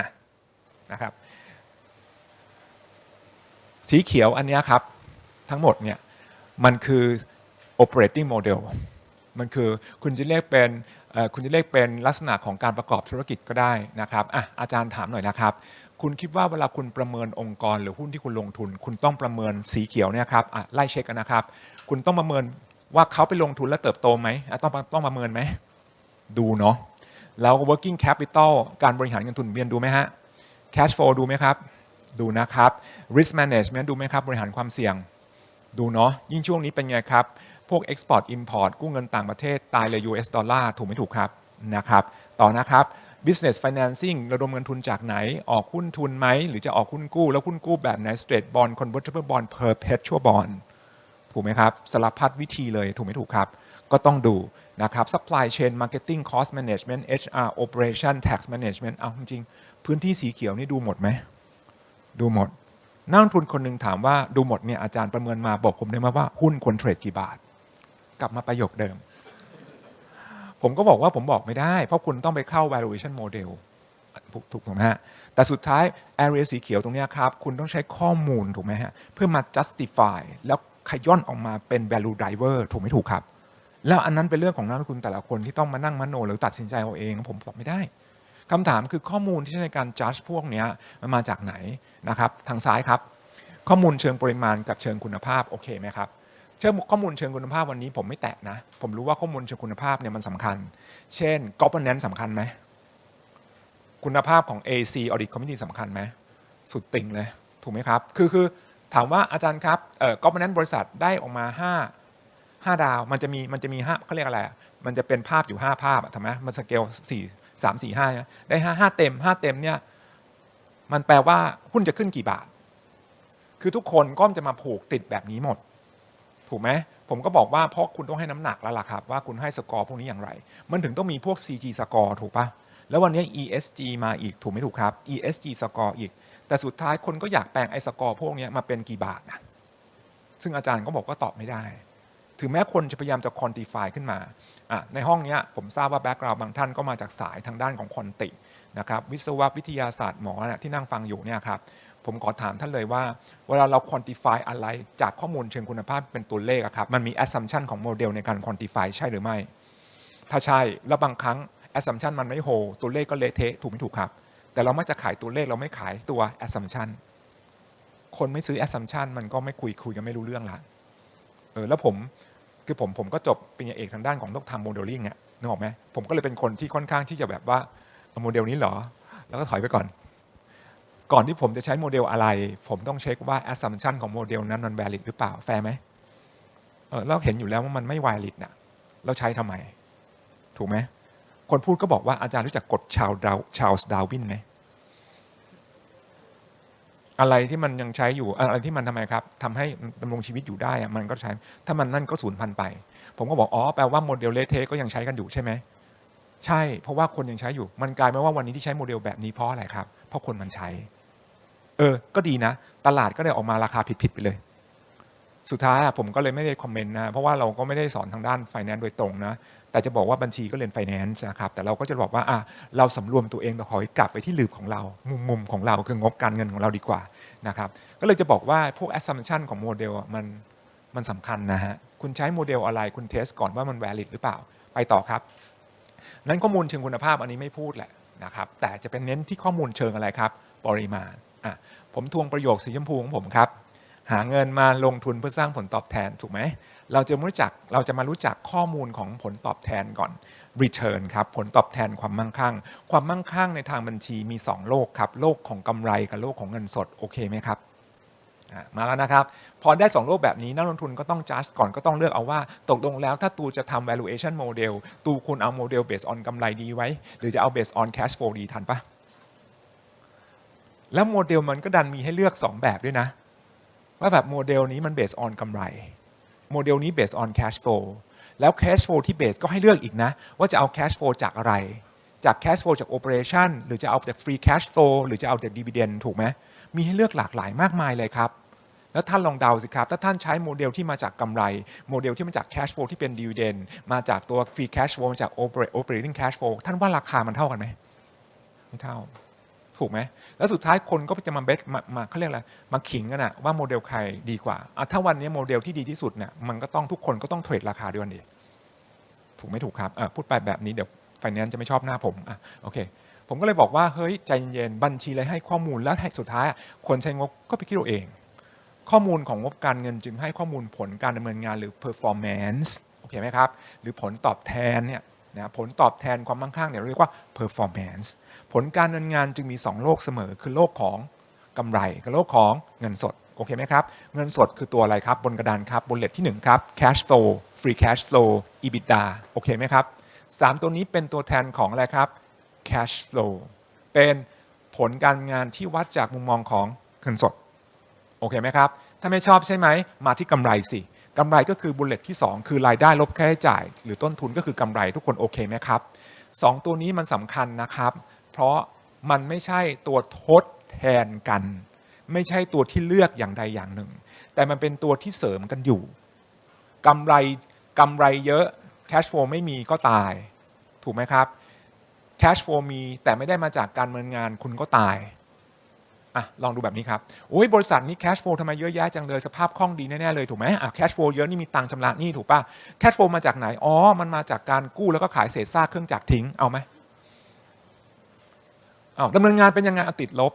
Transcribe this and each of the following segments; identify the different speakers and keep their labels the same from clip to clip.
Speaker 1: ะนะครับ สีเขียวอันนี้ครับ ทั้งหมดเนี่ยมันคือ operating model มันคือคุณจะเรียกเป็นคุณจะเรียกเป็นลักษณะของการประกอบธุรกิจก็ได้นะครับอะอาจารย์ถามหน่อยนะครับ คุณคิดว่าเวลาคุณประเมินองค์กรหรือหุ้นที่คุณลงทุน คุณต้องประเมินสีเขียวเนี่ยครับอะไล่เช็คกันนะครับ คุณต้องประเมินว่าเขาไปลงทุนแล้วเติบโตไหมต้องต้องประเมินไหมดูเนาะ แล้ว working capital การบริหารเงินทุนเวียนดูไหมฮะ cash flow ดูไหมครับ ดูนะครับ risk management ดูไหมครับ บริหารความเสี่ยง ดูเนาะ ยิ่งช่วงนี้เป็นไงครับ พวก export import กู้เงินต่างประเทศ ตายเลย US ดอลลาร์ ถูกไม่ถูกครับ นะครับ ต่อนะครับ business financing ระดมเงินทุนจากไหน ออกหุ้นทุนไหม หรือจะออกหุ้นกู้ แล้วหุ้นกู้แบบไหน straight bond convertible bond perpetual bond ถูกไหมครับ สารพัดวิธีเลย ถูกไม่ถูกครับ ก็ต้องดู นะครับ supply chain marketing cost management HR operation tax management เอาจริงๆพื้นที่สีเขียวนี่ดูหมดไหม ดูหมด นักลงทุนคนหนึ่งถามว่าดูหมดเนี่ยอาจารย์ประเมินมาบอกผมได้ไหมว่าหุ้นควรเทรดกี่บาท กลับมาประโยคเดิม ผมก็บอกว่าผมบอกไม่ได้ เพราะคุณต้องไปเข้า valuation model ถูกถูกไหมฮะ แต่สุดท้าย area สีเขียวตรงนี้ครับ คุณต้องใช้ข้อมูลถูกไหมฮะ เพื่อมา justify แล้วขย่อนออกมาเป็น value driver ถูกไม่ถูกครับ แล้วอันนั้นเป็นเรื่องของนักลงทุนแต่ละคนที่ต้องมานั่งมโนหรือตัดสินใจเอาเอง ผมตอบไม่ได้คำถามคือข้อมูลที่ใช้ในการ judge พวกนี้มันมาจากไหนนะครับทางซ้ายครับ ข้อมูลเชิงปริมาณกับเชิงคุณภาพโอเคไหมครับเชิงข้อมูลเชิงคุณภาพวันนี้ผมไม่แตะนะ ผมรู้ว่าข้อมูลเชิงคุณภาพเนี่ยมันสำคัญ เช่น governance สำคัญไหมคุณภาพของ AC Audit Committee สำคัญไหมสุดติ่งเลย ถูกไหมครับ คือคือถามว่าอาจารย์ครับเอ่อ governance บริษัทได้ออกมา 5 5ดาวมันจะมีมันจะมีห้าเขาเรียกอะไรมันจะเป็นภาพอยู่5ภาพถูกไหมมันสเกล4 3 4 5เนี่ยได้5 5เต็ม5เต็มเนี่ยมันแปลว่าหุ้นจะขึ้นกี่บาท คือทุกคนก็จะมาผูกติดแบบนี้หมด ถูกไหมผมก็บอกว่าเพราะคุณต้องให้น้ำหนักแล้วล่ะครับ ว่าคุณให้สกอร์พวกนี้อย่างไร มันถึงต้องมีพวก CG สกอร์ถูกปะแล้ววันนี้ ESG มาอีกถูกไหมถูกครับ ESG สกอร์อีก แต่สุดท้ายคนก็อยากแปลงไอ้สกอร์พวกนี้มาเป็นกี่บาทนะซึ่งอาจารย์ก็บอกว่าตอบไม่ได้ ถึงแม้คนจะพยายามจะ quantify ขึ้นมา ในห้องนี้ผมทราบว่าแบ็กกราวด์บางท่านก็มาจากสายทางด้านของคอนตินะครับวิศวะวิทยาศาสตร์หมอที่นั่งฟังอยู่เนี่ยครับผมขอถามท่านเลยว่า เวลาเรา quantify อะไรจากข้อมูลเชิงคุณภาพเป็นตัวเลขครับมันมี assumption ของโมเดลในการ quantify ใช่หรือไม่ ถ้าใช่แล้วบางครั้ง assumption มันไม่โฮตัวเลขก็เละเทะถูกไม่ถูกครับ แต่เรามักจะขายตัวเลขเราไม่ขายตัว assumption คนไม่ซื้อ assumption มันก็ไม่คุยคุยกันไม่รู้เรื่องละ ออแล้วผมคือผมผมก็จบปริญญาเอกทางด้านของต้องทำโมเดลลิ่งอะนึกออกไหมผมก็เลยเป็นคนที่ค่อนข้างที่จะแบบว่าโมเดลนี้เหรอ แล้วก็ถอยไปก่อน ก่อนที่ผมจะใช้โมเดลอะไร ผมต้องเช็คว่า assumption ของโมเดลนั้นมัน valid หรือเปล่าแฟร์ไหมเออเราเห็นอยู่แล้วว่ามันไม่ valid น่ะเราใช้ทำไม ถูกไหมคนพูดก็บอกว่าอาจารย์รู้จักกฎชาวดาวชาวดาวินไหม อะไรที่มันยังใช้อยู่อะไรที่มันทำไมครับทำให้ดำรงชีวิตอยู่ได้อะมันก็ใช้ ถ้ามันนั่นก็สูญพันธุ์ไป ผมก็บอกอ๋อแปลว่าโมเดลเลเทก็ยังใช้กันอยู่ใช่ไหมใช่ เพราะว่าคนยังใช้อยู่ มันกลายเป็นว่าวันนี้ที่ใช้โมเดลแบบนี้เพราะอะไรครับ เพราะคนมันใช้ เออ ก็ดีนะ ตลาดก็เลยออกมาราคาผิดๆไปเลย สุดท้ายผมก็เลยไม่ได้คอมเมนต์นะเพราะว่าเราก็ไม่ได้สอนทางด้านไฟแนนซ์โดยตรงนะแต่จะบอกว่าบัญชีก็เรียนไฟแนนซ์นะครับแต่เราก็จะบอกว่าอะเราสำรวมตัวเองแต่ขอให้กลับไปที่ลืบของเรา มุมมุมของเราคืองบการเงินของเราดีกว่านะครับก็เลยจะบอกว่าพวก assumption ของโมเดลมันมันสำคัญนะฮะคุณใช้โมเดลอะไรคุณเทสก่อนว่ามัน valid หรือเปล่าไปต่อครับ นั้นข้อมูลเชิงคุณภาพอันนี้ไม่พูดแหละนะครับแต่จะเป็นเน้นที่ข้อมูลเชิงอะไรครับ ปริมาณอะผมทวงประโยคสีชมพูของผมครับ หาเงินมาลงทุนเพื่อสร้างผลตอบแทนถูกไหมเราจะมารู้จักเราจะมารู้จักข้อมูลของผลตอบแทนก่อน return ครับผลตอบแทนความมั่งคั่ง ความมั่งคั่งในทางบัญชีมี 2 โลกครับโลกของกำไรกับโลกของเงินสดโอเคไหมครับมาแล้วนะครับ พอได้ 2 โลกแบบนี้นักลงทุนก็ต้อง judge ก่อนก็ต้องเลือกเอาว่าตกลงแล้วถ้าตูจะทำ valuation model ตูคุณเอาโมเดล based on กำไรดีไว้ หรือจะเอา based on cash flow ดีทันปะแล้วโมเดลมันก็ดันมีให้เลือก 2 แบบด้วยนะ ว่าแบบโมเดลนี้มัน based on กำไร โมเดลนี้ based on cash flow แล้ว cash flow ที่ base ก็ให้เลือกอีกนะ ว่าจะเอา cash flow จากอะไร จาก cash flow จาก operation หรือจะเอาจาก free cash flow หรือจะเอาจาก dividend ถูกไหมมีให้เลือกหลากหลายมากมายเลยครับแล้วท่านลองเดาสิครับ ถ้าท่านใช้โมเดลที่มาจากกำไร โมเดลที่มาจาก cash flow ที่เป็น dividend มาจากตัว free cash flow มาจาก operate- operating cash flow ท่านว่าราคามันเท่ากันไหม ไม่เท่า ถูกไหมแล้วสุดท้ายคนก็จะมาเบสมามาเขาเรียกอะไรมาขิงกันอะว่าโมเดลใครดีกว่าอะถ้าวันนี้โมเดลที่ดีที่สุดเนี่ยมันก็ต้องทุกคนก็ต้องเทรดราคาด้วยกันเองถูกไม่ถูกครับพูดไปแบบนี้เดี๋ยวไฟแนนซ์จะไม่ชอบหน้าผมอะโอเค ผมก็เลยบอกว่าเฮ้ยใจเย็นๆบัญชีเลยให้ข้อมูลแล้วสุดท้ายคนใช้งบก็ไปคิดเอาเอง ข้อมูลของงบการเงินจึงให้ข้อมูลผลการดำเนินงานหรือ performance โอเคไหมครับ หรือผลตอบแทนเนี่ย นะผลตอบแทนความมั่งคั่งเนี่ยเรียกว่า performance ผลการดำเนินงานจึงมี 2 โลกเสมอ คือโลกของกำไรกับโลกของเงินสดโอเคไหมครับ เงินสดคือตัวอะไรครับ บนกระดานครับ บนเลทที่ 1 ครับ cash flow free cash flow EBITDA โอเคไหมครับ 3 ตัวนี้เป็นตัวแทนของอะไรครับ cash flow เป็นผลการงานที่วัดจากมุมมองของเงินสด โอเคไหมครับ ถ้าไม่ชอบใช่ไหม มาที่กำไรสิ กำไรก็คือบุลเลตที่ 2 คือรายได้ลบค่าใช้จ่าย หรือต้นทุนก็คือกำไรทุกคนโอเคไหมครับสองตัวนี้มันสำคัญนะครับ เพราะมันไม่ใช่ตัวทดแทนกัน ไม่ใช่ตัวที่เลือกอย่างใดอย่างหนึ่ง แต่มันเป็นตัวที่เสริมกันอยู่กำไรกำไรเยอะ cash flow ไม่มีก็ตาย ถูกไหมครับ cash flow มีแต่ไม่ได้มาจากการเมินงานคุณก็ตาย อะลองดูแบบนี้ครับโอ้ยบริษัทนี้ cash flow ทำไมเยอะแยะจังเลยสภาพคล่องดีแน่ ๆ เลย ถูกไหมอะ cash flow เยอะนี่มีตังค์ชำระหนี่ถูกป่ะ cash flow มาจากไหน อ๋อ มันมาจากการกู้แล้วก็ขายเศษซากเครื่องจักรทิ้งเอาไหมเอาดำเนินงานเป็นยังไงเอาติดลบ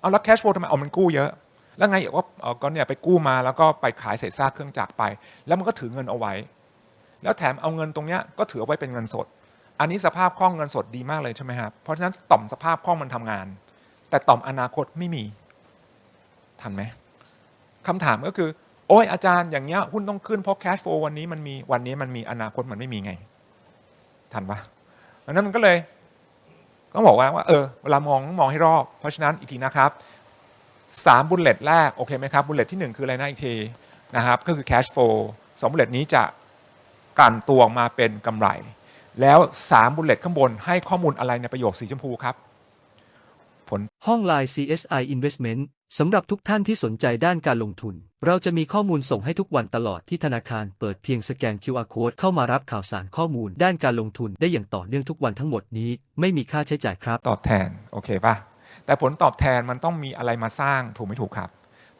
Speaker 1: เอาแล้ว cash flow ทำไมเอามันกู้เยอะ แล้วไงว่าเอาก็เนี่ยไปกู้มาแล้วก็ไปขายเศษซากเครื่องจักรไป แล้วมันก็ถือเงินเอาไว้ แล้วแถมเอาเงินตรงเนี้ยก็ถือเอาไว้เป็นเงินสด อันนี้สภาพคล่องเงินสดดีมากเลยใช่ไหมครับเพราะฉะนั้นต่อมสภาพคล่องมันทำงาน แต่ต่อมอนาคตไม่มีทันไหมคำถามก็คือ โอ้ยอาจารย์อย่างเงี้ยหุ้นต้องขึ้นเพราะ cash flow วันนี้มันมีวันนี้มันมีอนาคตมันไม่มีไง ทันปะดังนั้นมันก็เลยต้องบอกว่าว่าเออเวลามองต้องมองให้รอบ เพราะฉะนั้นอีกทีนะครับสามบุลเลตแรก โอเคไหมครับบุลเลตที่หนึ่งคืออะไรนะอีกทีนะครับ ก็คือ cash flow สองบุลเลตนี้จะกันตัวออกมาเป็นกำไร แล้วสามบุลเลตข้างบนให้ข้อมูลอะไรในประโยคสีชมพูครับ ผล
Speaker 2: ห้อง Line CSI Investment สำหรับทุกท่านที่สนใจด้านการลงทุน เราจะมีข้อมูลส่งให้ทุกวันตลอดที่ธนาคารเปิดเพียงสแกน QR Code เข้ามารับข่าวสารข้อมูลด้านการลงทุนได้อย่างต่อเนื่องทุกวันทั้งหมดนี้ ไม่มีค่าใช้จ่ายครับ
Speaker 1: ตอบแทน โอเคป่ะ แต่ผลตอบแทนมันต้องมีอะไรมาสร้างถูกไม่ถูกครับ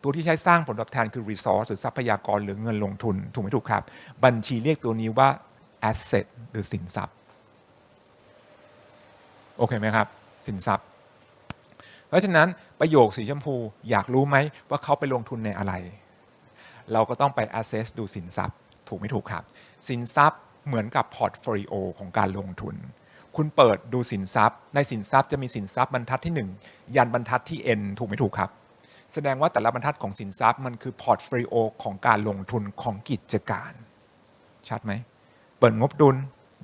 Speaker 1: ตัวที่ใช้สร้างผลตอบแทนคือ resource หรือทรัพยากรหรือเงินลงทุน ถูกไม่ถูกครับ บัญชีเรียกตัวนี้ว่า asset หรือสินทรัพย์ โอเคไหมครับ สินทรัพย์ เพราะฉะนั้นประโยคสีชมพูอยากรู้ไหมว่าเขาไปลงทุนในอะไร เราก็ต้องไป assess ดูสินทรัพย์ ถูกไม่ถูกครับ สินทรัพย์เหมือนกับพอร์ตโฟลิโอของการลงทุน คุณเปิดดูสินทรัพย์ ในสินทรัพย์จะมีสินทรัพย์บรรทัดที่ 1 ยันบรรทัดที่ n ถูกไม่ถูกครับ แสดงว่าแต่ละบรรทัดของสินทรัพย์มันคือพอร์ตโฟลิโอของการลงทุนของกิจการ ชัดไหม เปิดงบดุล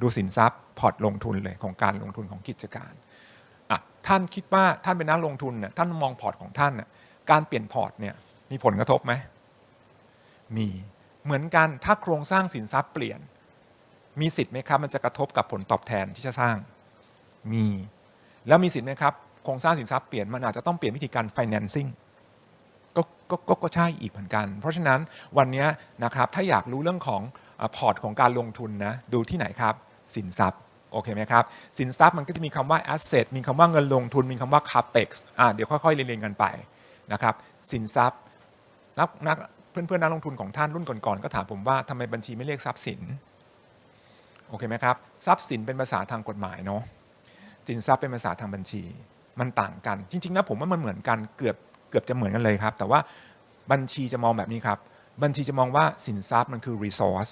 Speaker 1: ดูสินทรัพย์พอร์ตลงทุนเลยของการลงทุนของกิจการ ท่านคิดว่าท่านเป็นนักลงทุนเนี่ยท่านมองพอร์ตของท่านน่ะการเปลี่ยนพอร์ตเนี่ยมีผลกระทบไหมมีเหมือนกันถ้าโครงสร้างสินทรัพย์เปลี่ยน มีสิทธิ์ไหมครับ มันจะกระทบกับผลตอบแทนที่จะสร้างมี แล้วมีสิทธิ์ไหมครับโครงสร้างสินทรัพย์เปลี่ยนมันอาจจะต้องเปลี่ยนวิธีการ financing ก็ก็ก็ก็ใช่อีกเหมือนกัน เพราะฉะนั้นวันนี้นะครับถ้าอยากรู้เรื่องของพอร์ตของการลงทุนนะดูที่ไหนครับ สินทรัพย์ โอเคไหมครับ สินทรัพย์มันก็จะมีคำว่า asset มีคำว่าเงินลงทุน มีคำว่า capex อ่าเดี๋ยวค่อยๆเรียนๆกันไปนะครับสินทรัพย์นักนักเพื่อนๆนักลงทุนของท่านรุ่นก่อนๆก็ถามผมว่าทำไมบัญชีไม่เรียกทรัพย์สินโอเคไหมครับทรัพย์สินเป็นภาษาทางกฎหมายเนาะสินทรัพย์เป็นภาษาทางบัญชี มันต่างกัน จริงๆนะผมว่ามันเหมือนกันเกือบเกือบจะเหมือนกันเลยครับ แต่ว่าบัญชีจะมองแบบนี้ครับ บัญชีจะมองว่าสินทรัพย์มันคือ resource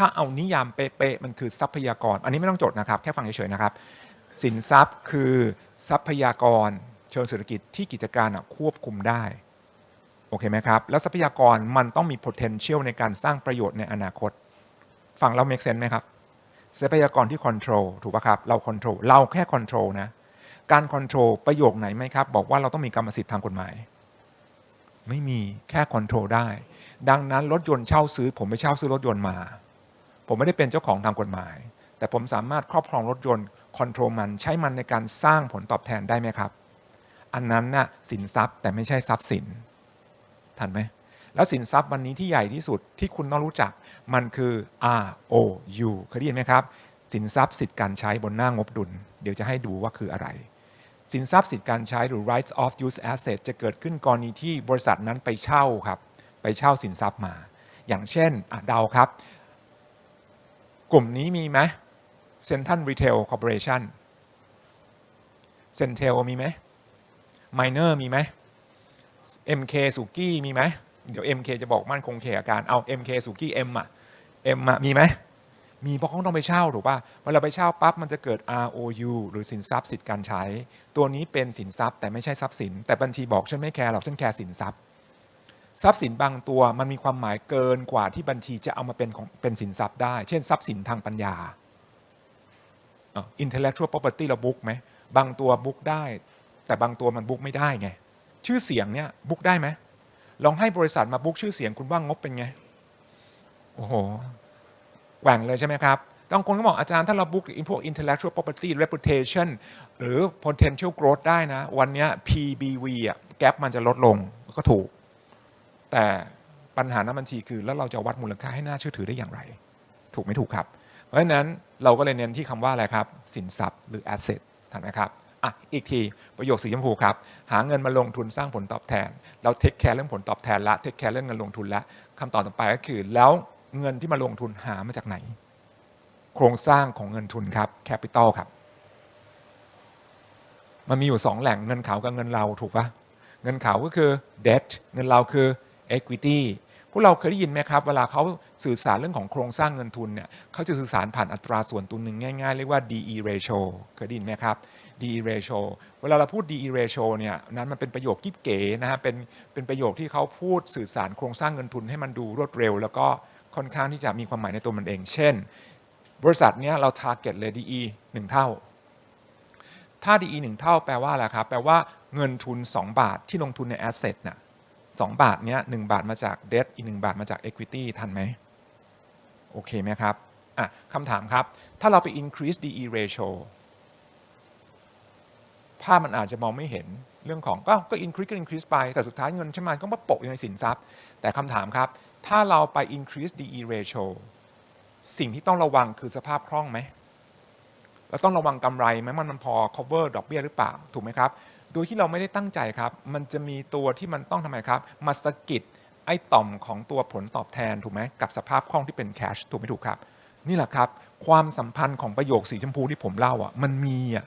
Speaker 1: ถ้าเอานิยามเป๊ะๆมันคือทรัพยากร อันนี้ไม่ต้องจดนะครับ แค่ฟังเฉยๆนะครับ สินทรัพย์คือทรัพยากร เชิงเศรษฐกิจที่กิจการควบคุมได้โอเคไหมครับแล้วทรัพยากรมันต้องมี potential ในการสร้างประโยชน์ในอนาคตฟังเรา make sense ไหมครับทรัพยากรที่ control ถูกป่ะครับ เรา control เราแค่ control นะ การ control ประโยคไหนไหมครับ บอกว่าเราต้องมีกรรมสิทธิ์ทางกฎหมาย ไม่มีแค่ control ได้ ดังนั้นรถยนต์เช่าซื้อ ผมไปเช่าซื้อรถยนต์มา ผมไม่ได้เป็นเจ้าของตามกฎหมาย แต่ผมสามารถครอบครองรถยนต์ control มันใช้มันในการสร้างผลตอบแทนได้ไหมครับ อันนั้นน่ะสินทรัพย์แต่ไม่ใช่ทรัพย์สิน ทันไหม แล้วสินทรัพย์วันนี้ที่ใหญ่ที่สุดที่คุณต้องรู้จักมันคือ R O U เคยได้ยินไหมครับ สินทรัพย์สิทธิ์การใช้บนหน้างบดุล เดี๋ยวจะให้ดูว่าคืออะไร สินทรัพย์สิทธิการใช้หรือ rights of use asset จะเกิดขึ้นกรณีที่บริษัทนั้นไปเช่าครับ ไปเช่าสินทรัพย์มา อย่างเช่นเดาครับ กลุ่มนี้มีไหม Central Retail Corporation เซนเทลมีไหม Miner มีไหม MK สุกี้มีไหม เดี๋ยว MK จะบอกมั่นคงเคอาการเอา MK สุกี้ M อะ M อะมีไหม มีเพราะเขาต้องไปเช่าถูกป่ะเวลาไปเช่าปั๊บมันจะเกิด ROU หรือสินทรัพย์สิทธิการใช้ ตัวนี้เป็นสินทรัพย์แต่ไม่ใช่ทรัพย์สิน แต่บัญชีบอกฉันไม่แคร์หรอกฉันแคร์สินทรัพย์ ทรัพย์สินบางตัวมันมีความหมายเกินกว่าที่บัญชีจะเอามาเป็นของเป็นสินทรัพย์ได้ เช่น ทรัพย์สินทางปัญญาอะ intellectual property เราบุ๊กไหมบางตัวบุ๊กได้ แต่บางตัวมันบุ๊กไม่ได้ไง ชื่อเสียงเนี่ยบุ๊กได้ไหมลองให้บริษัทมาบุ๊กชื่อเสียงคุณว่างบเป็นไง โอ้โหแหว่งเลยใช่ไหมครับบางคนก็บอกอาจารย์ถ้าเราบุ๊กพวก intellectual property reputation หรือ potential growth ได้นะ วันนี้ PBV อะ gap มันจะลดลงก็ถูก แต่ปัญหาน้ำบัญชีคือ แล้วเราจะวัดมูลค่าให้น่าเชื่อถือได้อย่างไร ถูกไม่ถูกครับ เพราะฉะนั้นเราก็เลยเน้นที่คำว่าอะไรครับ สินทรัพย์หรือ asset ถูกไหมครับอะอีกทีประโยคสีชมพูครับ หาเงินมาลงทุนสร้างผลตอบแทน เราเทคแคร์เรื่องผลตอบแทนละเทคแคร์เรื่องเงินลงทุนละคำตอบต่อไปก็คือ แล้วเงินที่มาลงทุนหามาจากไหน โครงสร้างของเงินทุนครับแคปิตอลครับ มันมีอยู่สองแหล่งเงินเขากับเงินเราถูกปะเงินเขาก็คือ debt เงินเราคือ equity พวกเราเคยได้ยินไหมครับ เวลาเขาสื่อสารเรื่องของโครงสร้างเงินทุนเนี่ยเขาจะสื่อสารผ่านอัตราส่วนตัวหนึ่งง่ายๆ เรียกว่า DE ratio เคยได้ยินไหมครับ DE ratio เวลาเราพูด DE ratio เนี่ยนั้นมันเป็นประโยคกิ๊บเก๋นะฮะเป็นเป็นประโยคที่เขาพูดสื่อสารโครงสร้างเงินทุนให้มันดูรวดเร็ว แล้วก็ค่อนข้างที่จะมีความหมายในตัวมันเอง เช่น บริษัทเนี้ยเรา target เลย DE 1 เท่า ถ้า DE 1 เท่าแปลว่าอะไรครับแปลว่าเงินทุน 2 บาทที่ลงทุนใน asset น่ะ 2บาทเนี้ย1บาทมาจาก debt อีก1บาทมาจาก equity ทันไหมโอเคไหมครับอะคำถามครับ ถ้าเราไป increase DE ratio ภาพมันอาจจะมองไม่เห็นเรื่องของก็ก็ increase ก็ increase ไป แต่สุดท้ายเงินใช่ไหมก็มาโปะอยู่ในสินทรัพย์ แต่คำถามครับ ถ้าเราไป increase DE ratio สิ่งที่ต้องระวังคือสภาพคล่องไหมเราต้องระวังกำไรไหมมันมันพอ cover ดอกเบี้ยหรือเปล่า ถูกไหมครับ โดยที่เราไม่ได้ตั้งใจครับ มันจะมีตัวที่มันต้องทำไมครับ มาสะกิดไอ้ต่อมของตัวผลตอบแทนถูกไหมกับสภาพคล่องที่เป็น cash ถูกไหมถูกครับ นี่แหละครับ ความสัมพันธ์ของประโยคสีชมพูที่ผมเล่าอะมันมีอะ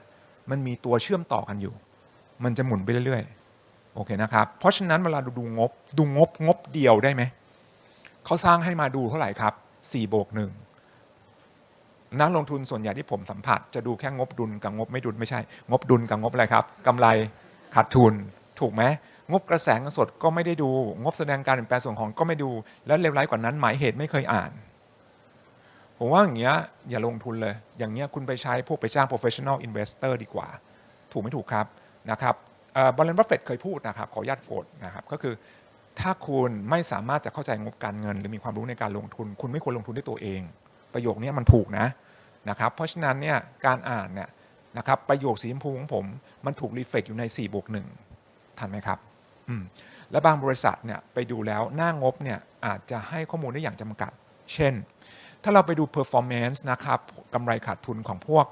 Speaker 1: มันมีตัวเชื่อมต่อกันอยู่ มันจะหมุนไปเรื่อยๆโอเคนะครับเพราะฉะนั้นเวลาดูดูงบ ดูงบงบเดียวได้ไหมเขาสร้างให้มาดูเท่าไหร่ครับ4บวก1 นักลงทุนส่วนใหญ่ที่ผมสัมผัส จะดูแค่งบดุลกับงบไม่ดุลไม่ใช่ งบดุลกับงบอะไรครับกำไรขาดทุนถูกไหมงบกระแสเงินสดก็ไม่ได้ดู งบแสดงการเปลี่ยนแปลงส่วนของก็ไม่ดู และเลวร้ายกว่านั้นหมายเหตุไม่เคยอ่าน ผมว่าอย่างเงี้ยอย่าลงทุนเลย อย่างเงี้ยคุณไปใช้พวกไปจ้าง professional investor ดีกว่า ถูกไม่ถูกครับนะครับบอลเลนบัฟเฟตเคยพูดนะครับขออนุญาตโฟดนะครับก็คือถ้าคุณไม่สามารถจะเข้าใจงบการเงิน หรือมีความรู้ในการลงทุน คุณไม่ควรลงทุนด้วยตัวเอง ประโยคนี้มันถูกนะ นะครับเพราะฉะนั้นเนี่ยการอ่านเนี่ยนะครับประโยคสีชมพูของผมมันถูกรีเฟกอยู่ใน4บวก1ทันไหมครับอืมและบางบริษัทเนี่ยไปดูแล้วหน้างบเนี่ยอาจจะให้ข้อมูลได้อย่างจำกัด เช่น ถ้าเราไปดู performance นะครับกำไรขาดทุนของพวก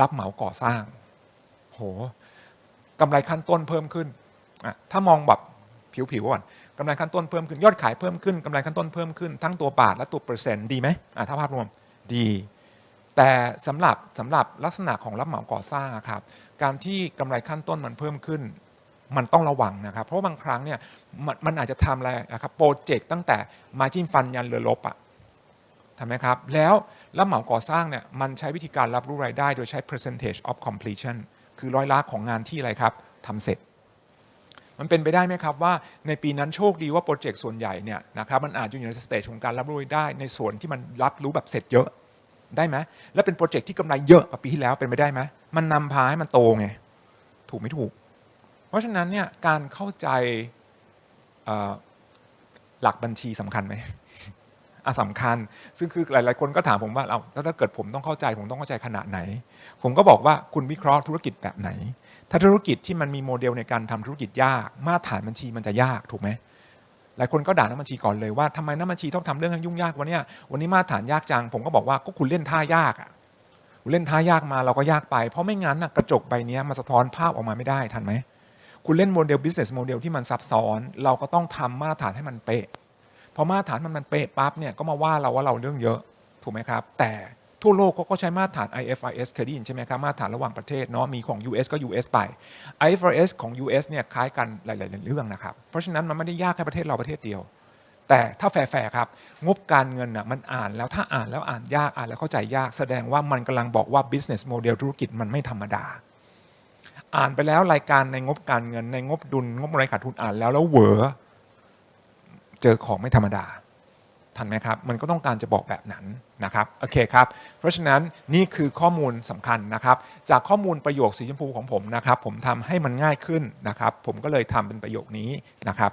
Speaker 1: รับเหมาก่อสร้าง โหกำไรขั้นต้นเพิ่มขึ้นอะถ้ามองแบบผิวๆก่อนกำไรขั้นต้นเพิ่มขึ้นยอดขายเพิ่มขึ้นกำไรขั้นต้นเพิ่มขึ้นทั้งตัวบาทและตัวเปอร์เซ็นต์ดีไหมอะถ้าภาพรวมดี แต่สำหรับสำหรับลักษณะของรับเหมาก่อสร้างครับการที่กำไรขั้นต้นมันเพิ่มขึ้น มันต้องระวังนะครับ เพราะบางครั้งเนี่ยมันมันอาจจะทำอะไรนะครับโปรเจกต์ตั้งแต่ margin fund ยันเรือลบอะทำไหมครับ แล้วรับเหมาก่อสร้างเนี่ยมันใช้วิธีการรับรู้รายได้ โดยใช้ percentage of completion คือร้อยละของงานที่อะไรครับทำเสร็จ มันเป็นไปได้ไหมครับว่าในปีนั้นโชคดีว่าโปรเจกต์ส่วนใหญ่เนี่ยนะครับมันอาจจะอยู่ในสเตจของการรับรู้ได้ในส่วนที่มันรับรู้แบบเสร็จเยอะ ได้ไหมและเป็นโปรเจกต์ที่กำไรเยอะกว่าปีที่แล้วเป็นไปได้ไหมมันนำพาให้มันโตไงถูกไม่ถูก เพราะฉะนั้นเนี่ยการเข้าใจหลักบัญชีสำคัญไหมอะสำคัญ ซึ่งคือหลาย ๆ คนก็ถามผมว่าเอาแล้วถ้าเกิดผมต้องเข้าใจ ผมต้องเข้าใจขนาดไหน ผมก็บอกว่าคุณวิเคราะห์ธุรกิจแบบไหน ถ้าธุรกิจที่มันมีโมเดลในการทำธุรกิจยาก มาตรฐานบัญชีมันจะยากถูกไหม หลายคนก็ด่านักบัญชีก่อนเลยว่าทำไมนักบัญชีต้องทำเรื่องยุ่งยากวันเนี้ยวันนี้มาตรฐานยากจัง ผมก็บอกว่าก็คุณเล่นท่ายากอะคุณเล่นท่ายากมาเราก็ยากไป เพราะไม่งั้นกระจกใบนี้มันสะท้อนภาพออกมาไม่ได้ทันไหมคุณเล่นโมเดล business model ที่มันซับซ้อน เราก็ต้องทำมาตรฐานให้มันเป๊ะพอมาตรฐานมันมันเป๊ะปั๊บเนี่ยก็มาว่าเราว่าเราเรื่องเยอะถูกไหมครับ แต่ ทั่วโลกก็ก็ใช้มาตรฐาน IFRS เคยได้ยินใช่ไหมครับมาตรฐานระหว่างประเทศเนาะมีของ US ก็ US ไป IFRS ของ US เนี่ยคล้ายกันหลายๆเรื่องนะครับ เพราะฉะนั้นมันไม่ได้ยากแค่ประเทศเราประเทศเดียว แต่ถ้าแฟร์ๆครับ งบการเงินน่ะมันอ่านแล้วถ้าอ่านแล้วอ่านยากอ่านแล้วเข้าใจยากแสดงว่ามันกำลังบอกว่า business model ธุรกิจมันไม่ธรรมดา อ่านไปแล้วรายการในงบการเงินในงบดุลงบรายขาดทุนอ่านแล้วแล้วเหวอเจอของไม่ธรรมดา ทันไหมครับ มันก็ต้องการจะบอกแบบนั้นนะครับโอเคครับ เพราะฉะนั้นนี่คือข้อมูลสำคัญนะครับ จากข้อมูลประโยคสีชมพูของผมนะครับ ผมทำให้มันง่ายขึ้นนะครับ ผมก็เลยทำเป็นประโยคนี้นะครับ